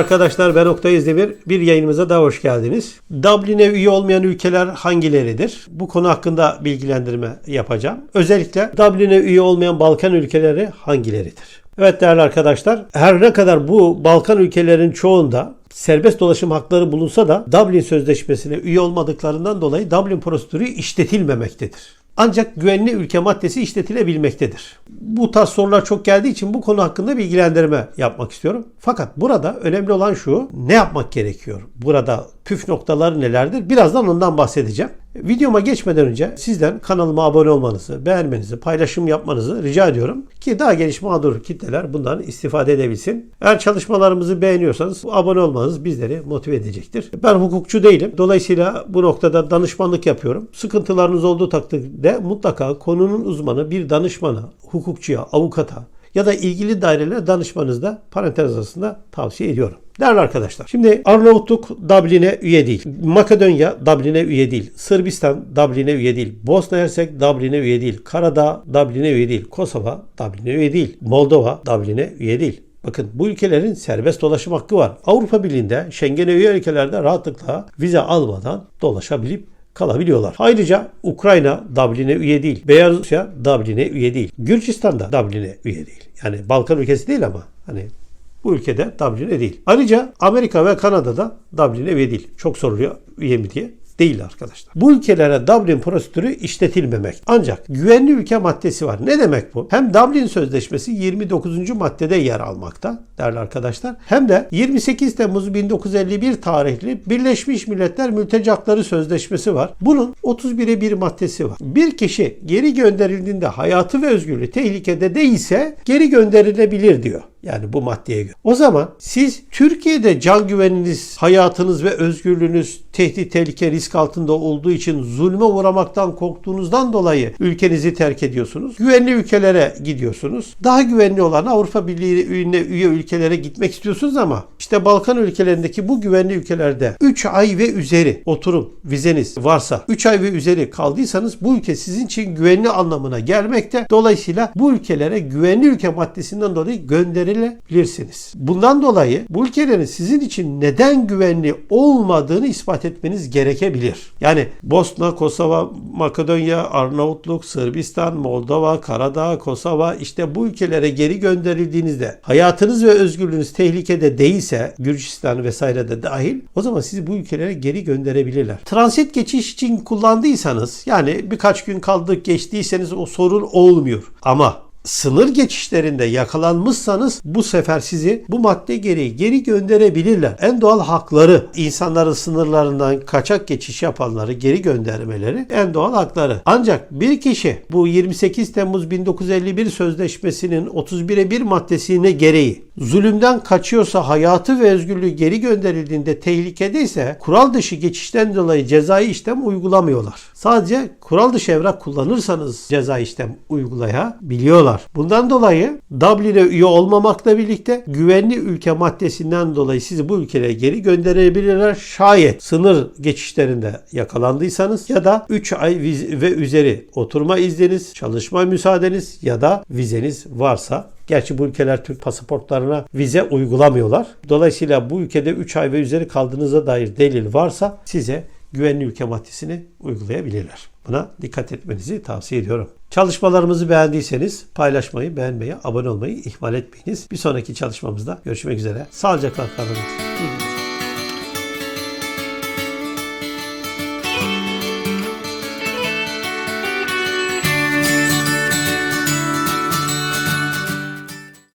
Arkadaşlar ben Oktay İzdemir. Bir yayınımıza daha hoş geldiniz. Dublin'e üye olmayan ülkeler hangileridir? Bu konu hakkında bilgilendirme yapacağım. Özellikle Dublin'e üye olmayan Balkan ülkeleri hangileridir? Evet değerli arkadaşlar her ne kadar bu Balkan ülkelerin çoğunda serbest dolaşım hakları bulunsa da Dublin Sözleşmesi'ne üye olmadıklarından dolayı Dublin prosedürü işletilmemektedir. Ancak güvenli ülke maddesi işletilebilmektedir. Bu tarz sorular çok geldiği için bu konu hakkında bilgilendirme yapmak istiyorum. Fakat burada önemli olan şu, ne yapmak gerekiyor? Burada püf noktaları nelerdir? Birazdan ondan bahsedeceğim. Videoma geçmeden önce sizden kanalıma abone olmanızı, beğenmenizi, paylaşım yapmanızı rica ediyorum ki daha geniş mağdur kitleler bundan istifade edebilsin. Eğer çalışmalarımızı beğeniyorsanız abone olmanız bizleri motive edecektir. Ben hukukçu değilim. Dolayısıyla bu noktada danışmanlık yapıyorum. Sıkıntılarınız olduğu takdirde mutlaka konunun uzmanı bir danışmana, hukukçuya, avukata ya da ilgili dairelere danışmanızı da parantez arasında tavsiye ediyorum. Değerli arkadaşlar. Şimdi Arnavutluk Dublin'e üye değil. Makedonya Dublin'e üye değil. Sırbistan Dublin'e üye değil. Bosna Hersek Dublin'e üye değil. Karadağ Dublin'e üye değil. Kosova Dublin'e üye değil. Moldova Dublin'e üye değil. Bakın bu ülkelerin serbest dolaşım hakkı var. Avrupa Birliği'nde Schengen'e üye ülkelerde rahatlıkla vize almadan dolaşabilip kalabiliyorlar. Ayrıca Ukrayna Dublin'e üye değil. Beyaz Rusya Dublin'e üye değil. Gürcistan da Dublin'e üye değil. Yani Balkan ülkesi değil ama hani bu ülkede Dublin'e değil. Ayrıca Amerika ve Kanada'da Dublin'e üye değil. Çok soruluyor üye mi diye. Değil arkadaşlar. Bu ülkelere Dublin prosedürü işletilmemek. Ancak güvenli ülke maddesi var. Ne demek bu? Hem Dublin Sözleşmesi 29. maddede yer almakta değerli arkadaşlar. Hem de 28 Temmuz 1951 tarihli Birleşmiş Milletler Mültecakları Sözleşmesi var. Bunun 31'e bir maddesi var. Bir kişi geri gönderildiğinde hayatı ve özgürlüğü tehlikede değilse geri gönderilebilir diyor. Yani bu maddeye göre. O zaman siz Türkiye'de can güveniniz, hayatınız ve özgürlüğünüz tehdit, tehlike, risk altında olduğu için zulme uğramaktan korktuğunuzdan dolayı ülkenizi terk ediyorsunuz. Güvenli ülkelere gidiyorsunuz. Daha güvenli olan Avrupa Birliği'ne üye ülkelere gitmek istiyorsunuz ama işte Balkan ülkelerindeki bu güvenli ülkelerde 3 ay ve üzeri oturum vizeniz varsa 3 ay ve üzeri kaldıysanız bu ülke sizin için güvenli anlamına gelmekte. Dolayısıyla bu ülkelere güvenli ülke maddesinden dolayı gönderilebilirsiniz. Bundan dolayı bu ülkelerin sizin için neden güvenli olmadığını ispat etmeniz gerekebilir. Yani Bosna, Kosova, Makedonya, Arnavutluk, Sırbistan, Moldova, Karadağ, Kosova işte bu ülkelere geri gönderildiğinizde hayatınız ve özgürlüğünüz tehlikede değilse Gürcistan vesaire de dahil o zaman sizi bu ülkelere geri gönderebilirler. Transit geçiş için kullandıysanız yani birkaç gün kaldık geçtiyseniz o sorun olmuyor. Ama sınır geçişlerinde yakalanmışsanız bu sefer sizi bu madde gereği geri gönderebilirler. En doğal hakları insanların sınırlarından kaçak geçiş yapanları geri göndermeleri en doğal hakları. Ancak bir kişi bu 28 Temmuz 1951 Sözleşmesi'nin 31'e 1 maddesine gereği zulümden kaçıyorsa hayatı ve özgürlüğü geri gönderildiğinde tehlikedeyse kural dışı geçişten dolayı cezai işlem uygulamıyorlar. Sadece kural dışı evrak kullanırsanız cezai işlem uygulayabiliyorlar. Bundan dolayı Dublin'e üye olmamakla birlikte güvenli ülke maddesinden dolayı sizi bu ülkelere geri gönderebilirler. Şayet sınır geçişlerinde yakalandıysanız ya da 3 ay viz- ve üzeri oturma izniniz, çalışma müsaadeniz ya da vizeniz varsa Gerçi bu ülkeler Türk pasaportlarına vize uygulamıyorlar. Dolayısıyla bu ülkede 3 ay ve üzeri kaldığınıza dair delil varsa size güvenli ülke maddesini uygulayabilirler. Buna dikkat etmenizi tavsiye ediyorum. Çalışmalarımızı beğendiyseniz paylaşmayı, beğenmeyi, abone olmayı ihmal etmeyiniz. Bir sonraki çalışmamızda görüşmek üzere. Sağlıcakla kalın.